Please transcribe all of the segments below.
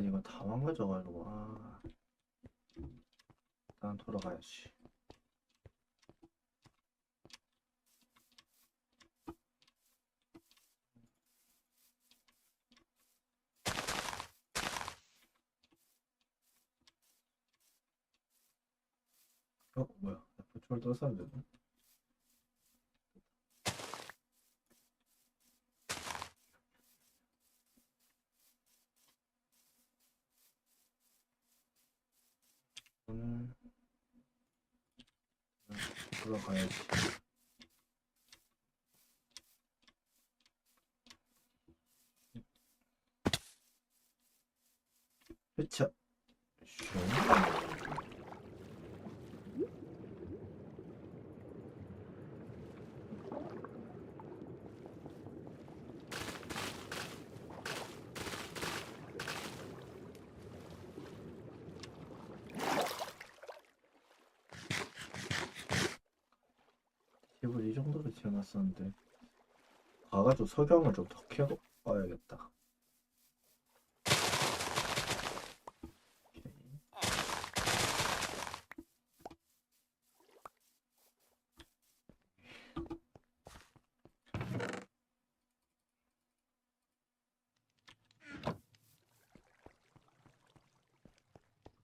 근데 이거 다 망가져가지고 아. 일단 돌아가야지. 어 뭐야. 부초를 떠서 되나? 오늘 돌아가야지. 그쵸? 슝. 집을 이 지어놨었는데 가가지고 석양을 좀 더. 오케이.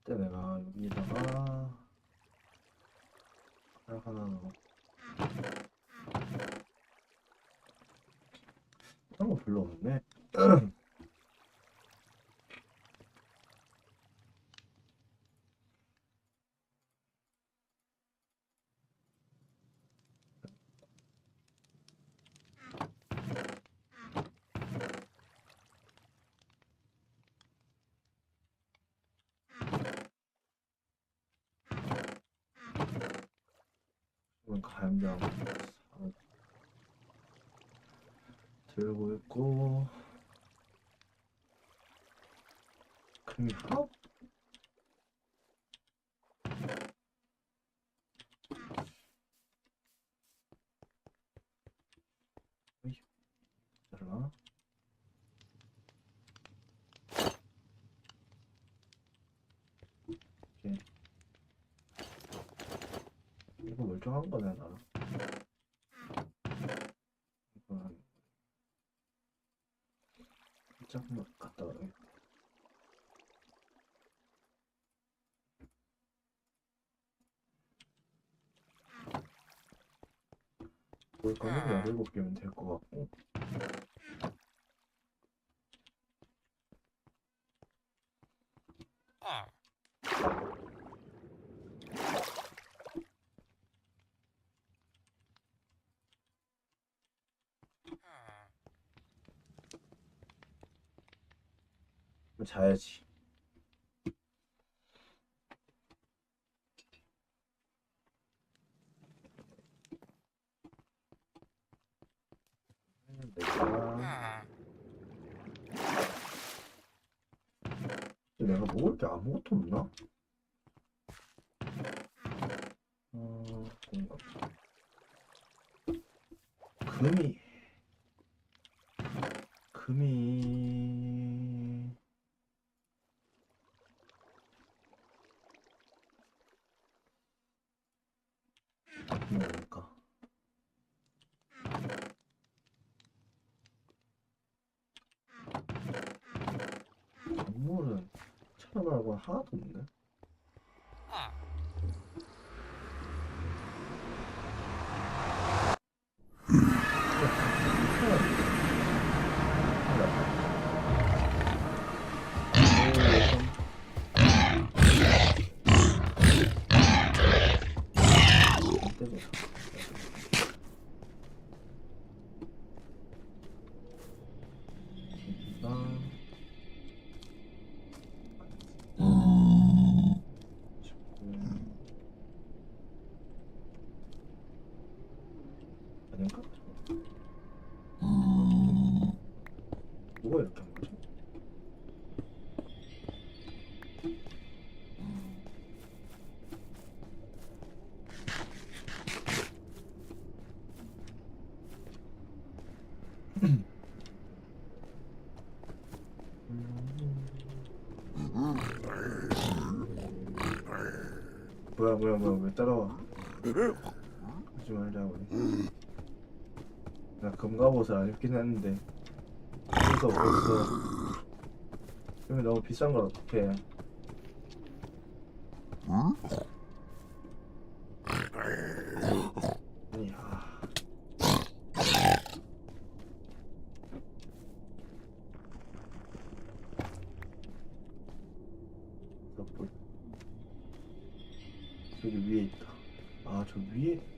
그때 내가 여기다가 칼 하나 넣어 그런 거 별로 없네. 이건 가염장 사- 들고 있고 잘라 오케이. 이거 멀쩡한 거네 나 이건 살짝만 갔다 와야겠다 뭘 거는 17개면 될 것 같고 자야지. 내가 내가 먹을 게 아무것도 없나? 금이 금이 뭐야 뭐야 뭐야 왜 따라와. 하지 말자고 나 금갑옷을 안 입긴 했는데. 수 없었어 그러면 너무 비싼 걸 어떡해 아니 아 뭐- 저기 위에 있다. 아,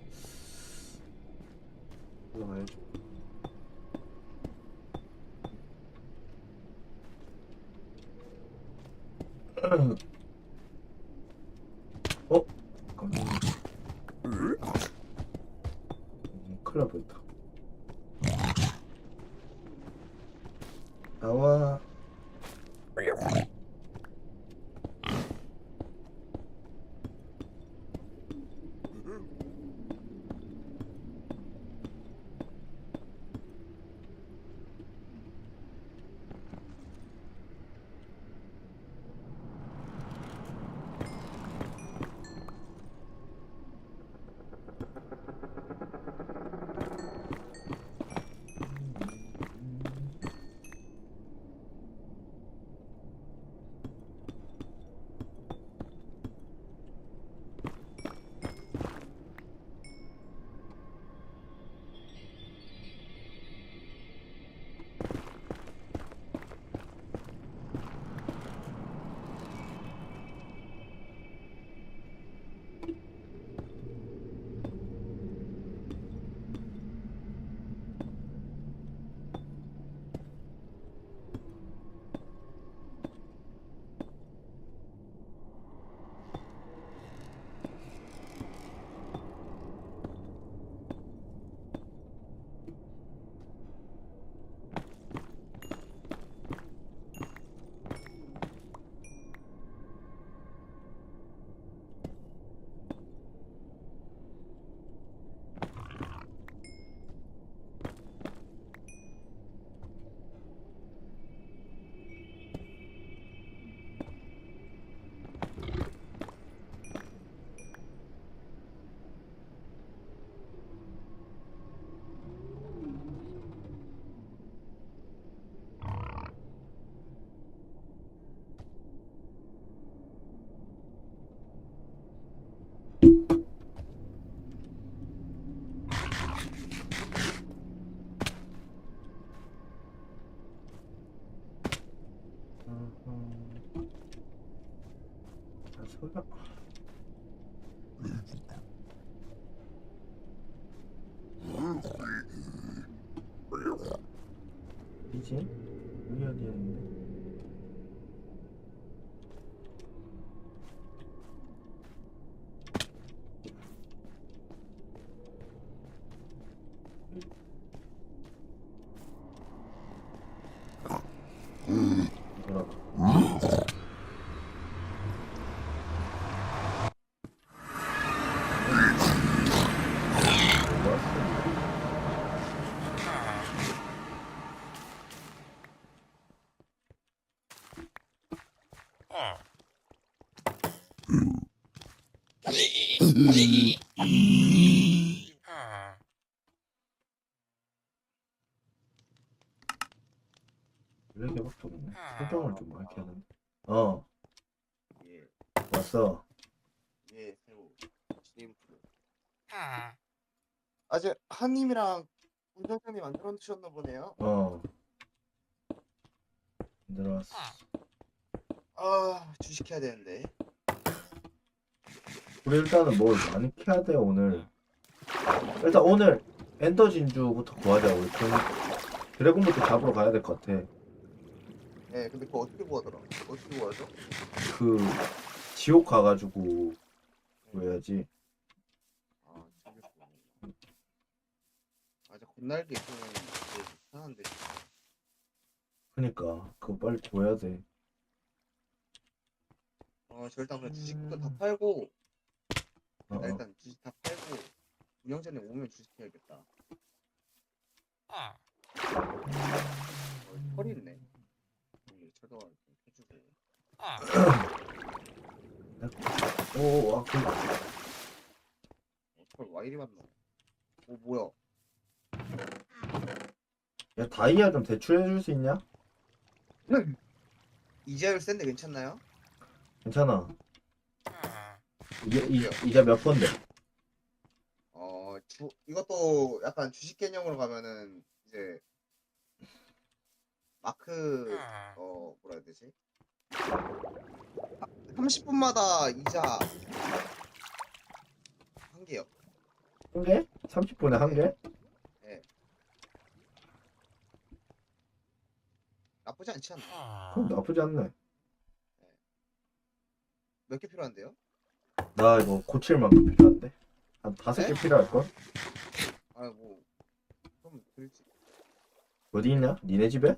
아, 소리가. 이지? 여기 어디였는데? 돌아가. 좋았어. 왜 개밖에 없네. 설정을 좀 해야 되는데. 어, 예, 왔어. 예, 새우, 시림프. 아직 한님이랑 운전자님 안 들어주셨나 보네요. 어. 들어왔어. 아, 주식해야 되는데. 우리 일단은 뭘 많이 캐야 돼 오늘. 일단 오늘 엔더 진주부터 구하자. 우리 좀 드래곤부터 잡으러 가야 될 것 같아. 예, 근데 그거 어떻게 구하더라? 어떻게 구하죠? 그 지옥 가가지고 구해야지. 아, 재밌구나. 아, 저 건날개 좀 되게 이상한데. 그니까 그거 빨리 구해야 돼. 어, 저 일단 그냥 주식부터 음. 다 팔고, 어, 어. 일단 주식 다 팔고, 운영자님 오면 주식 해야겠다. 어, 털이 있네. 여기 철도가 좀 해주고. 오, 아, 그, 헐, 와 이리 맞노? 오 뭐야? 야, 다이아 좀 대출해줄 수 있냐? 이자율 센데 괜찮나요? 괜찮아. 이제, 이, 이제 몇 번데? 어, 주, 이것도 약간 주식 개념으로 가면은 이제 마크 어 뭐라 해야 되지? 30분마다 이자 한 개요. 한 개? 30분에 한 개? 나쁘지 않지 않나? 그럼 나쁘지 않네. 몇 개 필요한데요? 나 이거 고칠 만큼 필요한데? 한 다섯 개 네? 필요할걸? 아뭐 그럼 들지. 어디 있냐? 니네 집에?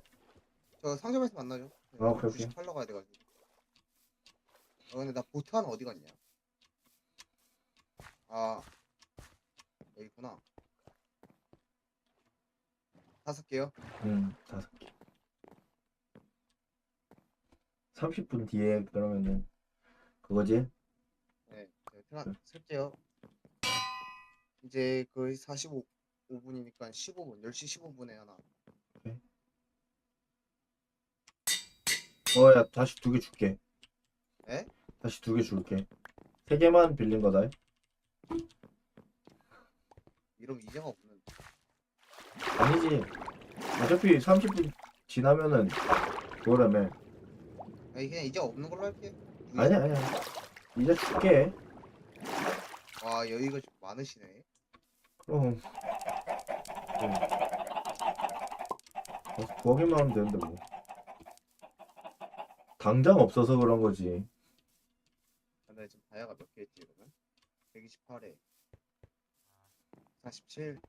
저 상점에서 만나죠. 아, 오케이, 오케이. 주식 팔러 가야 돼가지고. 어, 근데 나 보트 하나 어디 갔냐? 아 여기 있구나. 다섯 개요? 응, 다섯 개. 30분 뒤에 그러면은 그거지? 네, 네 테란 쓸게요. 이제 거의 45분이니까 15분, 10시 15분에 하나. 어, 야, 다시 두 개 줄게. 에? 다시 두 개 줄게. 세 개만 빌린 거다. 이러면 이자가 없는. 아니지. 어차피 30분 지나면은 그거라며. 아니 그냥 이자 없는 걸로 할게. 아니야, 아니야. 이제 줄게. 와 여유가 좀 많으시네. 그럼. 응. 어, 구하기만 하면 되는데 뭐. 당장 없어서 그런 거지. 근데 지금 다이아가 몇 개 있지 그러면? 128에 47.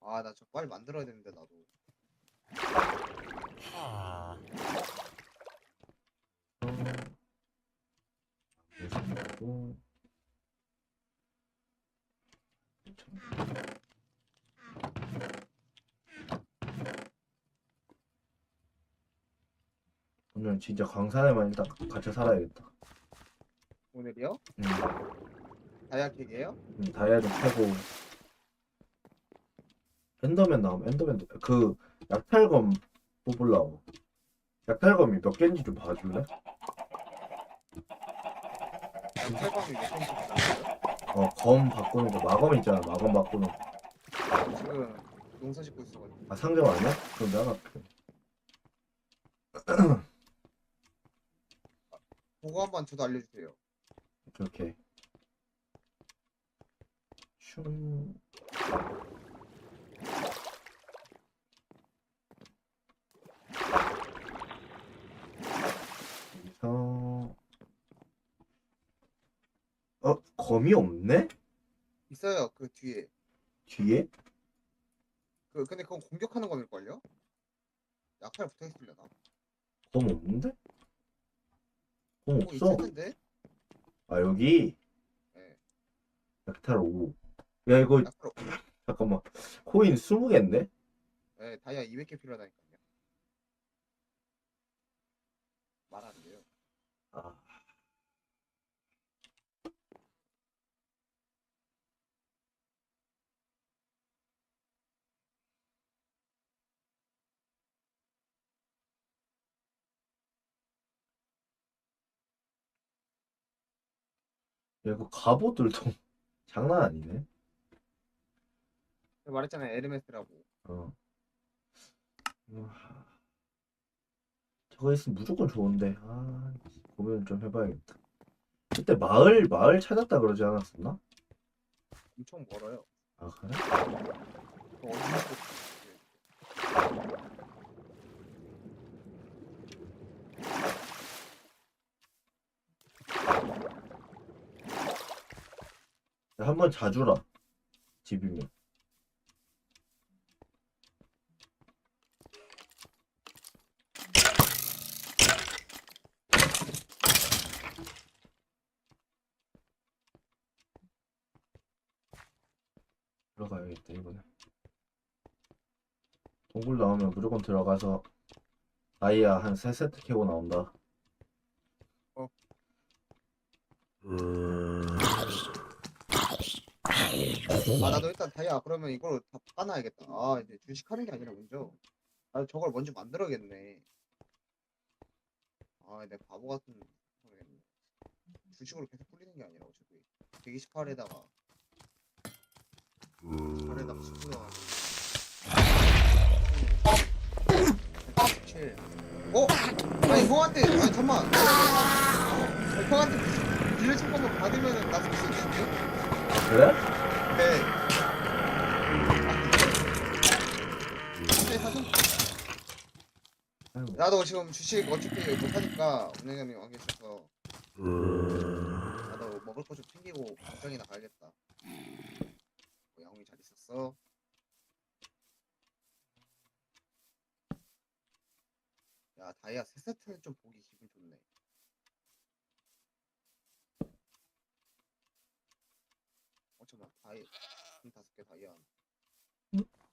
아나저 빨리 만들어야 되는데 나도. 그 리고 오늘 진짜 광산에만 일단 갇혀 살아야겠다. 오늘이요? 응, 다이아 킥이에요? 응, 다이아 좀 캐고 엔더맨 나오면 엔더맨 그 약탈검 뽑으려고. 약탈검이 몇 개인지 좀 봐줄래? 탈광이 몇 개인지 몰라요? 어, 검 바꾸는 거 마검 있잖아. 마검 바꾸는 거. 지금 농사 짓고 있어가지고. 아 상점 아니야? 그럼 내가 갈게. 그거 한번 저도 알려주세요. 이렇게 슝 여기서 어 검이 없네 있어요 그 뒤에. 뒤에 그 근데 그건 공격하는 거일걸요? 약탈 붙어 있으려나? 검 없는데 검오 없어 있을 텐데. 아 여기 네. 약탈 5. 야 이거 약탈. 잠깐만 코인 20개인데 네 다이아 200개 필요하다니까요. 말안 돼요. 아 이거 갑옷들도 장난 아니네. 말했잖아요 에르메스라고. 어. 우와. 저거 있으면 무조건 좋은데. 아, 고민 좀 해봐야겠다. 그때 마을, 마을 찾았다 그러지 않았었나? 엄청 멀어요. 아, 그래? 그 어디 있 한번 자주라. 집이면. 들어가야겠다, 이번에. 동굴 나오면 무조건 들어가서 다이아 한 3세트 캐고 나온다. 아 나도 일단 다이아 그러면 이걸 다 바꿔놔야겠다. 아 이제 주식하는 게 아니라 먼저. 아 저걸 먼저 만들어야겠네. 아 내가 바보 같은 모르겠네. 주식으로 계속 풀리는 게 아니라 어차피. 128에다가. 8에다가 19 넣어가지고. 117 어? 아니 형한테 아니 잠만. 형한테 딜러 잠깐만 받으면은 나쓸 수 있는데? 그래? 네. 네. 나도 지금 주식 어차피 못하니까 은행님이 와 계셔서 나도 먹을 거 좀 챙기고 공장이나 가야겠다. 어, 양홍이 잘 있었어. 야 다이아 세 세트는 좀 보기 기분 좋네. 어 잠깐 다이 한 다섯 개 다이아.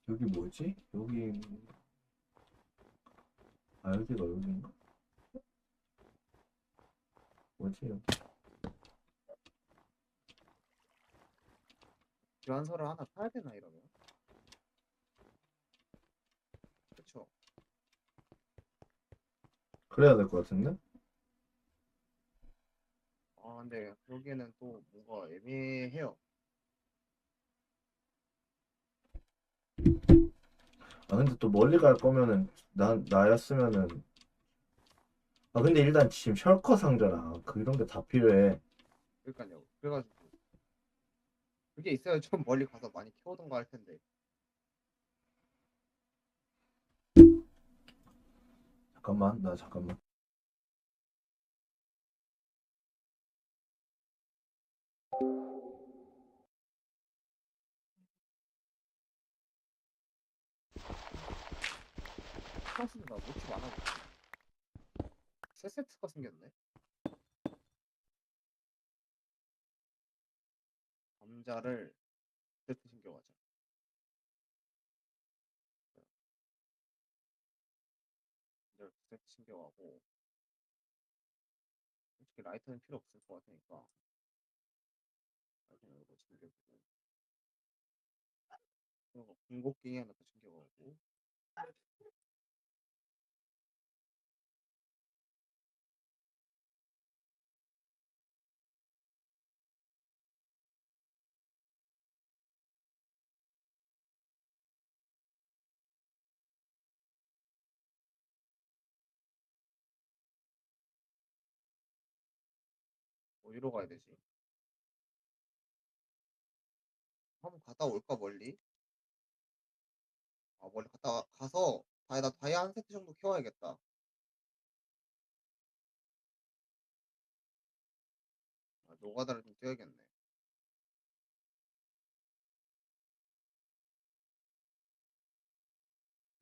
여기 뭐지? 여기 아 여기가 여기인가? 뭐지 여기? 교환서를 하나 사야 되나 이러면? 그쵸? 그래야 될 것 같은데? 아 근데 여기에는 또 뭔가 애매해요. 아 근데 또 멀리 갈 거면은 나 나였으면은 아 근데 일단 지금 셜커 상자랑 그런 게 다 필요해. 그러니까요. 그래가지고 그게 있어야 좀 멀리 가서 많이 키우던가 할 텐데. 잠깐만 나 잠깐만. 사실은 나 모티 많아. 세 세트가 생겼네. 감자를 두 세트 챙겨가자. 감자를 두 세트 챙겨가고 솔직히 라이터는 필요 없을 것 같으니까 라이터는 이거 챙겨주고 그리고 궁극기 하나 더 챙겨가고 어디로 가야 되지? 한번 갔다 올까 멀리? 아 멀리 갔다 와- 가서 다이 나 다이 한 세트 정도 키워야겠다. 아, 노가다를 좀 뛰어야겠네.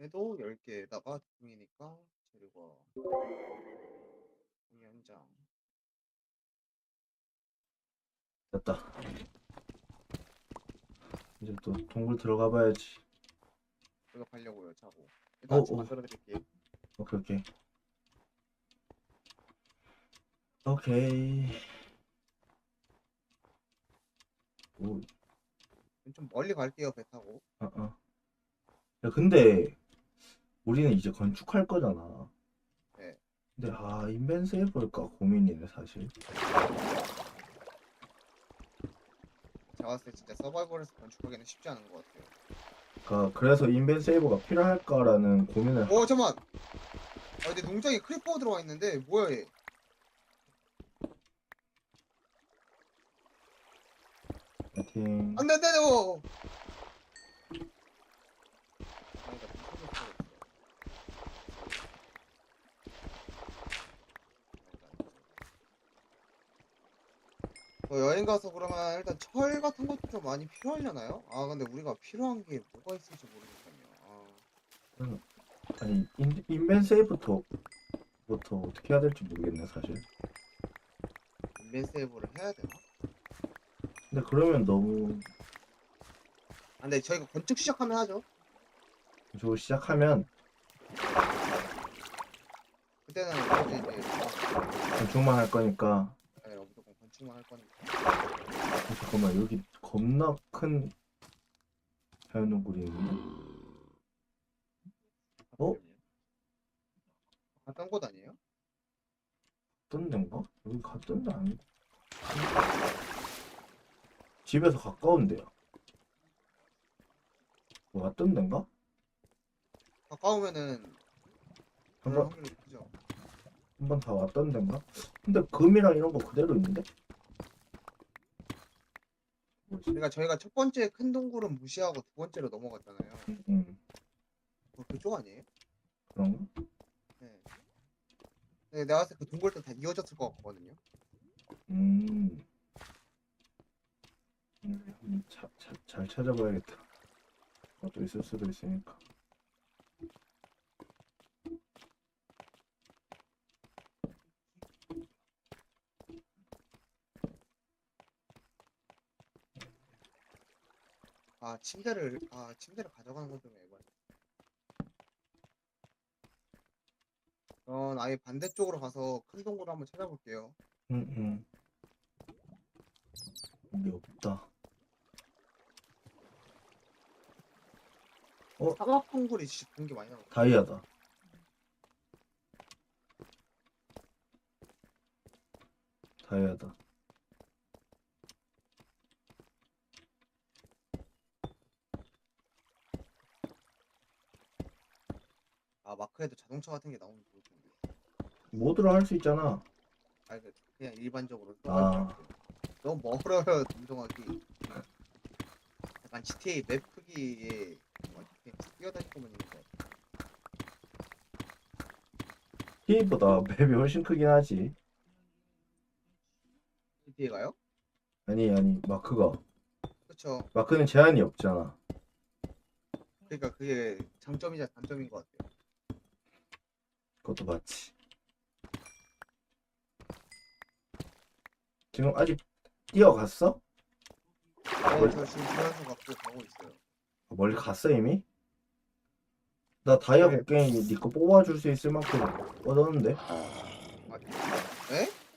해도 10개에다가 두통이니까 재료가 종이 한 장. 됐다. 이제 또 동굴 들어가 봐야지. 이거 가려고요, 자고. 일단 어, 어. 만들어 드릴게요. 오케이 오케이. 오케이. 오, 좀 멀리 갈게요, 배 타고. 어, 어. 야, 근데 우리는 이제 건축할 거잖아. 네. 근데 아, 인벤스 해볼까 고민이네 사실. 제가 봤을 때 진짜 서바이벌에서 건축하기는 쉽지 않은 것 같아요. 그러니까 그래서 인벤 세이버가 필요할까라는 고민을 오 잠만. 아 근데 농장에 크리퍼 들어와 있는데 뭐야 얘? 파이팅. 안돼 안돼 어. 아니다, 무슨 소리야. 어, 여행 가서 그러면 일단 철 같은 것도 좀 많이 필요하려나요? 아 근데 우리가 필요한 게 뭐가 있을지 모르겠네요. 아, 아니 인, 인벤 세이브부터 부터 어떻게 해야 될지 모르겠네 사실. 인벤 세이브를 해야 되나? 근데 그러면 너무 아 근데 저희가 건축 시작하면 하죠. 저 시작하면 그때는 이제 건축만 할 거니까 네, 무조건 건축만 할 거니까. 어, 잠깐만 여기 겁나 큰 자연동굴이 있는데? 어? 갔던 곳 아니에요? 갔던 데인가? 여기 갔던 데 아니고 집에서 가까운데요 뭐 왔던 데인가? 가까우면은 그럴 한번 확률이 크죠. 한번 다 왔던 데인가? 근데 금이랑 이런 거 그대로 있는데? 그러니까 저희가 첫 번째 큰 동굴은 무시하고 두 번째로 넘어갔잖아요. 음, 그- 그쪽 아니에요? 그런가? 네. 네, 내가 봤을 때 그 동굴도 다 이어졌을 것 같거든요. 음. 음, 차, 차, 잘 찾아봐야겠다. 그것도 있을 수도 있으니까. 아 침대를 아 침대를 가져가는 건좀 에바야. 전 아예 반대쪽으로 가서 큰 동굴 한번 찾아볼게요. 응, 응. 여기 없다. 어? 사막 동굴이 진짜 게 많이 나와. 다이아다. 다이아다. 아 마크에도 자동차 같은 게 나오면 좋을 텐데. 모드로 할 수 있잖아. 아 그- 그냥 일반적으로 아. 너무 멀어요 이동하기. 약간 GTA 맵 크기에 뭐 거면 있는 거. 키보다 맵이 훨씬 크긴 하지. GTA가요? 아니, 아니, 마크가. 그렇죠. 마크는 제한이 없잖아. 그러니까 그게 장점이자 단점인 것 같아요. 그것도 맞지. 지금 아직 뛰어갔어? 네, 뭘- 저 지금 주변에서 갖고 가고 있어요. 멀리 갔어 이미? 나 다이아 네. 곡괭이 니거 뽑아줄 수 있을 만큼 얻었는데? 에?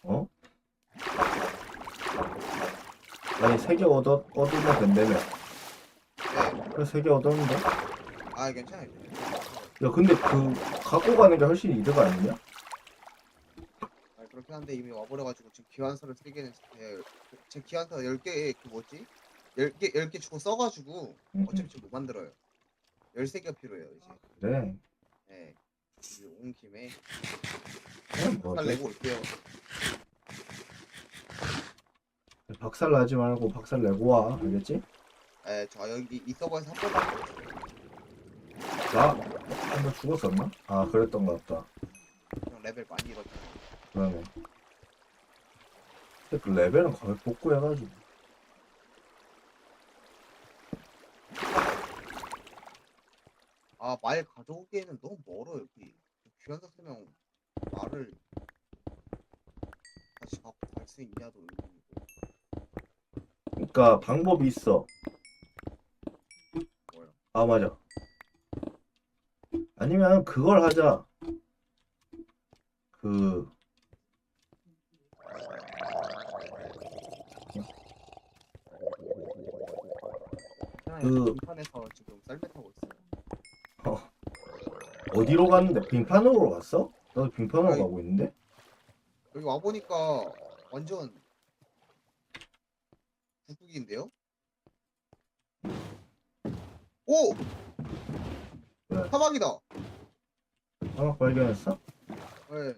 어? 아니 세 개 얻어, 얻으면 된다며 네. 그래 세개 얻었는데? 아 괜찮아요. 야 근데 그 갖고 가는 게 훨씬 이득 아니냐? 아, 그렇긴 한데 이미 와버려가지고 지금 기환서를 세 개는 제, 제 기환서 10개 그 뭐지? 10개 10개 주고 써가지고 응, 어차피 지금 못 만들어요. 13개가 필요해요 이제. 그래 네. 이제 온 김에 뭐 살 내고 올게요. 박살 나지 말고 박살 내고 와 알겠지? 네, 저 여기 이 서버에서 한 먹었어요. 나 한 번 죽었었나? 아 그랬던 것 같다 형 레벨 많이 잃었잖아요. 그러네 근데 그 레벨은 거의 복구해가지고 아, 말 가져오기에는 너무 멀어, 여기. 귀환서 쓰면 말을 다시 갖고 갈 수 있냐도 의문이고. 그러니까 방법이 있어 뭐요? 아 맞아 아니면 그걸 하자 그 그- 인판에서 지금 썰매 타고 있어요. 어디로 갔는데 빙판으로 갔어? 나도 빙판으로 아니. 가고 있는데 여기 와 보니까 완전 북극인데요? 오! 왜? 사막이다! 사막 발견했어? 네.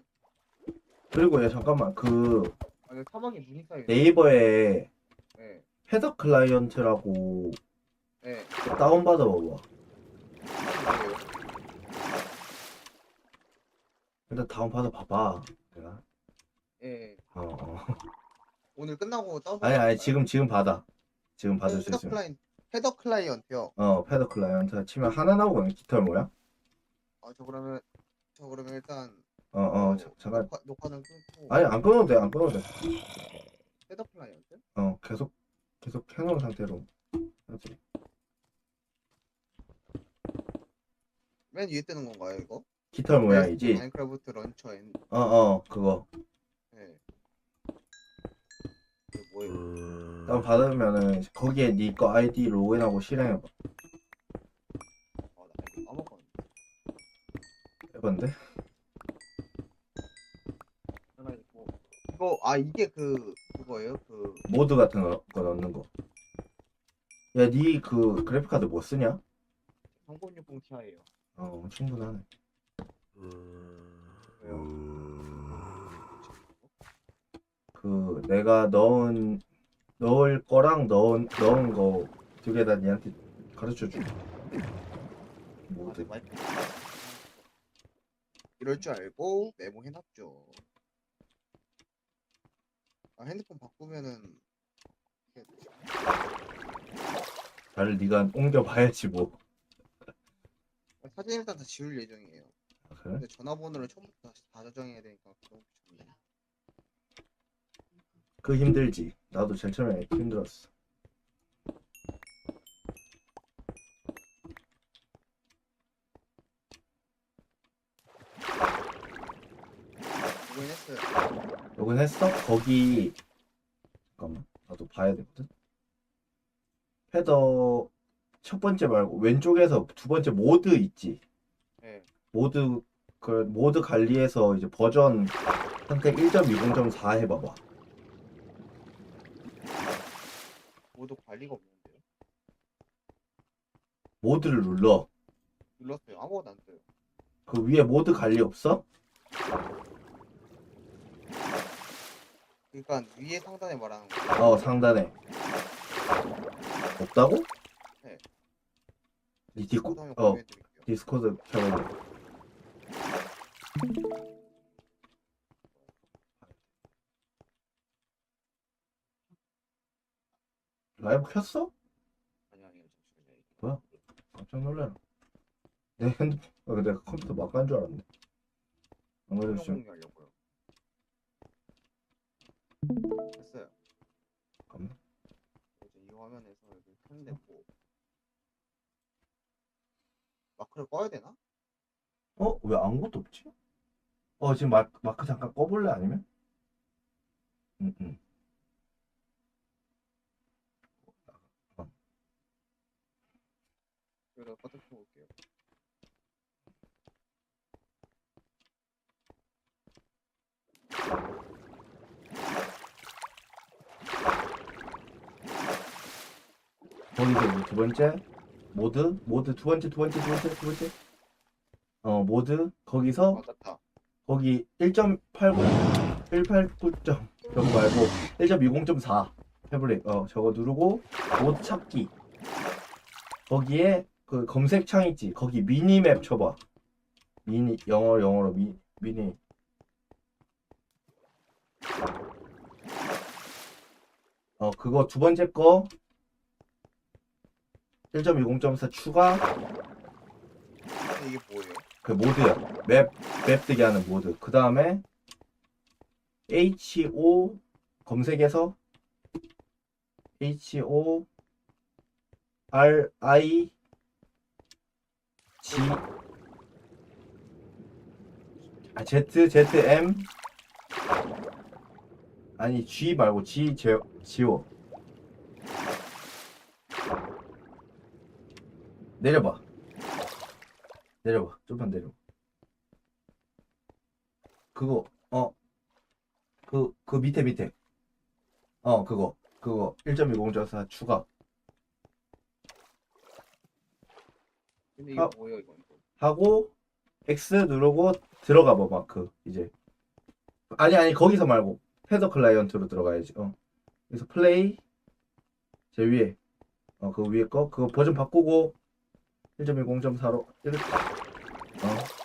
그리고 얘 잠깐만 그 아, 사막에 문이 쌓여 있네. 네이버에 네. 패더 클라이언트라고 네. 다운받아 봐봐 뭐예요? 일단 다운받아 봐봐 내가 예. 어, 어. 오늘 끝나고 다운 아니 아니 지금 지금 받아 지금 받을 수 헤더 있으면 클라이 헤더 클라이언트요. 어 패더 클라이언트 치면 하나 나오거든 깃털 모양 아, 저 그러면 저 그러면 일단 어어 어, 잠깐 녹화, 녹화는 끊고 아니 안 끊어도 돼 안 끊어도 돼 헤더 클라이언트? 어 계속 계속 켜놓은 상태로 하지 맨 위에 뜨는 건가요, 이거? 깃털 모양이지 마인크래프트 런처 앤 어어 그거 네. 뭐예요? 다운 받으면은 거기에 네 거 아이디 로그인하고 실행해봐. 아, 나 이거 까먹었네. 해봤는데? 하나 있고. 이거, 아, 이게 그, 그거예요? 그, 모드 같은 거, 거 넣는 거. 야, 니그 그래픽 카드 뭐 쓰냐? 3060 Ti예요. 어, 충분하네. 왜요? 그 내가 넣은 넣을 거랑 넣은 넣은 거 두 개 다 니한테 가르쳐 줄. 아, 모드. 네, 마이크. 이럴 줄 알고 메모해놨죠. 아, 핸드폰 바꾸면은 잘 네가 옮겨 봐야지 뭐. 사진 일단 다 지울 예정이에요. 아, 그래? 근데 전화번호를 처음부터 다시 다 저장해야 되니까 너무 귀찮네. 그 힘들지. 나도 제일 처음에 힘들었어. 로그인했어요. 요건 했어? 거기 잠깐만 나도 봐야 되거든. 헤더 첫 번째 말고 왼쪽에서 두 번째 모드 있지. 네. 모드 그 모드 관리해서 이제 버전 선택 1.20.4 해봐봐. 모두 관리가 없는데요. 모드를 눌러. 눌렀어요. 아무것도 안 떠요. 그 위에 모드 관리 없어? 그러니까 위에 상단에 말하는 거. 어 상단에 없다고? 네. 이 디코 어 공유해드릴게요. 디스코드 켜봐. 라이브 켰어? 아니 아니요 잠시만요. 깜짝 놀라라. 내 핸드폰, 아, 내가 컴퓨터 막 간 줄 알았네. 안 그래도 지금 공유 하려고요. 됐어요. 잠깐만. 이제 이 화면에서 이렇게 켰는데 뭐 마크를 꺼야 되나? 어? 왜 아무것도 없지? 어 지금 마, 마크 잠깐 꺼볼래 아니면? 응 응. 여기다 꺼져 볼게요. 거기서 이제 두 번째 모드 모드 두 번째 두 번째 두 번째 두 번째 어 모드 거기서 맞았다. 거기 1.89 189. 저거 말고 1.20.4 태블릿 어 저거 누르고 모드 찾기 거기에 그 검색 창 있지 거기 미니맵 쳐봐 미니 영어 영어로 미 미니 어 그거 두 번째 거 1.20.4 추가 이게 뭐예요? 그 모드야. 맵, 맵 뜨게 하는 모드. 그 다음에 HO 검색해서 HO R I G 아 Z Z M? 아니 G 말고 G 제, 지워 내려봐. 내려봐. 좀만 내려 그거 어. 그 그 밑에 밑에. 어 그거. 그거. 1.20.4 추가 근데 이거 아. 뭐예요 또? 하고 X 누르고 들어가 봐 마크 이제. 아니 아니 거기서 말고. 헤더 클라이언트로 들어가야지 어. 그래서 플레이 제 위에. 어그 위에 거? 그거 버전 바꾸고 1.20.4로 이렇게 어